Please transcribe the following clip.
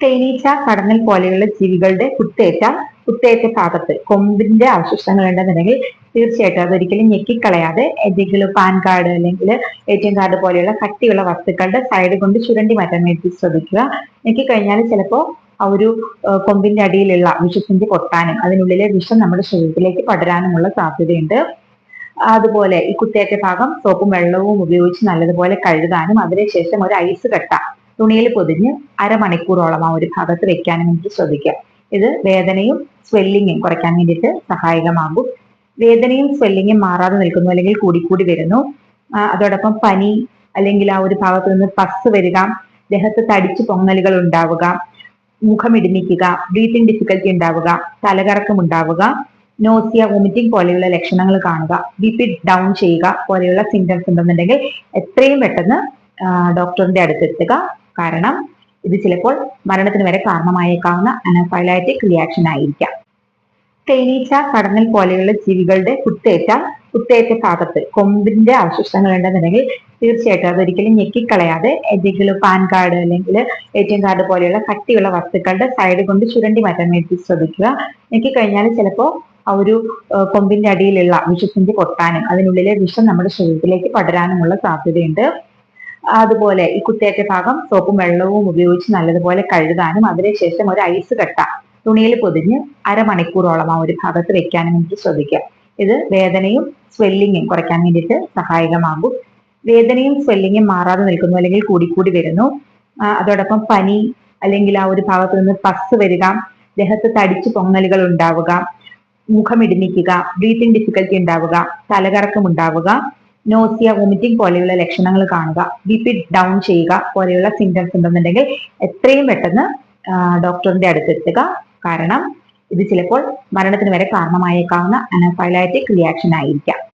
തേനീച്ച കടന്നൽ പോലെയുള്ള ജീവികളുടെ കുത്തേറ്റ കുത്തേറ്റ ഭാഗത്ത് കൊമ്പിന്റെ അവശിഷ്ടങ്ങൾ ഉണ്ടെന്നുണ്ടെങ്കിൽ തീർച്ചയായിട്ടും അതൊരിക്കലും ഞെക്കിക്കളയാതെ ഏതെങ്കിലും പാൻ കാർഡ് അല്ലെങ്കിൽ എ ടി എം കാർഡ് പോലെയുള്ള കട്ടിയുള്ള വസ്തുക്കളുടെ സൈഡ് കൊണ്ട് ചുരണ്ടി മാറ്റാൻ വേണ്ടി ശ്രദ്ധിക്കുക. ഞെക്കിക്കഴിഞ്ഞാൽ ചിലപ്പോൾ ആ ഒരു കൊമ്പിന്റെ അടിയിലുള്ള വിഷത്തിന്റെ പൊട്ടാനും അതിനുള്ളിലെ വിഷം നമ്മുടെ ശരീരത്തിലേക്ക് പടരാനുമുള്ള സാധ്യതയുണ്ട്. അതുപോലെ ഈ കുത്തേറ്റ ഭാഗം സോപ്പും വെള്ളവും ഉപയോഗിച്ച് നല്ലതുപോലെ കഴുകാനും അതിനുശേഷം ഒരു ഐസ് കട്ട. തുണിയിൽ പൊതിഞ്ഞ് അരമണിക്കൂറോളം ആ ഒരു ഭാഗത്ത് വെക്കാനും വേണ്ടി ശ്രദ്ധിക്കുക ഇത് വേദനയും സ്വെല്ലിങ്ങും കുറയ്ക്കാൻ വേണ്ടിയിട്ട് സഹായകമാകും. വേദനയും സ്വെല്ലിങ്ങും മാറാതെ നിൽക്കുന്നു അല്ലെങ്കിൽ കൂടി കൂടി വരുന്നു. അതോടൊപ്പം പനി അല്ലെങ്കിൽ ആ ഒരു ഭാഗത്ത് നിന്ന് പസ് വരിക ദേഹത്ത് തടിച്ചു പൊങ്ങലുകൾ ഉണ്ടാവുക മുഖം ഇടുമിക്കുക ബ്രീത്തിങ് ഡിഫിക്കൽറ്റി ഉണ്ടാവുക തലകറക്കം ഉണ്ടാവുക നോസിയ വോമിറ്റിംഗ് പോലെയുള്ള ലക്ഷണങ്ങൾ കാണുക ബി പി ഡൗൺ ചെയ്യുക പോലെയുള്ള സിംറ്റംസ് ഉണ്ടെന്നുണ്ടെങ്കിൽ എത്രയും പെട്ടെന്ന് ഡോക്ടറിന്റെ അടുത്തെത്തുക കാരണം ഇത് ചിലപ്പോൾ മരണത്തിന് വരെ കാരണമായേക്കാവുന്ന അനഫൈലാറ്റിക് റിയാക്ഷൻ ആയിരിക്കാം. തേനീച്ച കടന്നൽ പോലെയുള്ള ജീവികളുടെ കുത്തേറ്റ കുത്തേറ്റ ഭാഗത്ത് കൊമ്പിന്റെ അവശിഷ്ടങ്ങൾ ഉണ്ടെന്നുണ്ടെങ്കിൽ തീർച്ചയായിട്ടും അതൊരിക്കലും ഞെക്കിക്കളയാതെ എന്തെങ്കിലും പാൻ കാർഡ് അല്ലെങ്കിൽ എ ടി എം കാർഡ് പോലെയുള്ള കട്ടിയുള്ള വസ്തുക്കളുടെ സൈഡ് കൊണ്ട് ചുരണ്ടി മാറ്റാൻ വേണ്ടി ശ്രദ്ധിക്കുക. ഞെക്കിക്കഴിഞ്ഞാൽ ചിലപ്പോൾ ആ ഒരു കൊമ്പിന്റെ അടിയിലുള്ള വിഷത്തിന്റെ പൊട്ടാനും അതിനുള്ളിലെ വിഷം നമ്മുടെ ശരീരത്തിലേക്ക് പടരാനുമുള്ള സാധ്യതയുണ്ട്. അതുപോലെ ഈ കുത്തേറ്റ ഭാഗം സോപ്പും വെള്ളവും ഉപയോഗിച്ച് നല്ലതുപോലെ കഴുകാനും അതിനുശേഷം ഒരു ഐസ് കട്ട തുണിയിൽ പൊതിഞ്ഞ് അരമണിക്കൂറോളം ആ ഒരു ഭാഗത്ത് വെക്കാനും വേണ്ടി ശ്രദ്ധിക്കാം. ഇത് വേദനയും സ്വെല്ലിങ്ങും കുറയ്ക്കാൻ വേണ്ടിയിട്ട് സഹായകമാകും. വേദനയും സ്വെല്ലിങ്ങും മാറാതെ നിൽക്കുന്നു അല്ലെങ്കിൽ കൂടിക്കൂടി വരുന്നു. അതോടൊപ്പം പനി അല്ലെങ്കിൽ ആ ഒരു ഭാഗത്ത് നിന്ന് പസ് വരിക ദേഹത്ത് തടിച്ചു പൊങ്ങലുകൾ ഉണ്ടാവുക മുഖം ഇടിമിക്കുക ബ്രീത്തിങ് ഡിഫിക്കൽറ്റി ഉണ്ടാവുക തലകറക്കം ഉണ്ടാവുക നോസിയ വോമിറ്റിംഗ് പോലെയുള്ള ലക്ഷണങ്ങൾ കാണുക ബി പി ഡൗൺ ചെയ്യുക പോലെയുള്ള സിംറ്റംസ് ഉണ്ടെന്നുണ്ടെങ്കിൽ എത്രയും പെട്ടെന്ന് ഡോക്ടറിന്റെ അടുത്തെത്തുക. കാരണം ഇത് ചിലപ്പോൾ മരണത്തിന് വരെ കാരണമായേക്കാവുന്ന അനഫൈലാറ്റിക് റിയാക്ഷൻ ആയിരിക്കാം.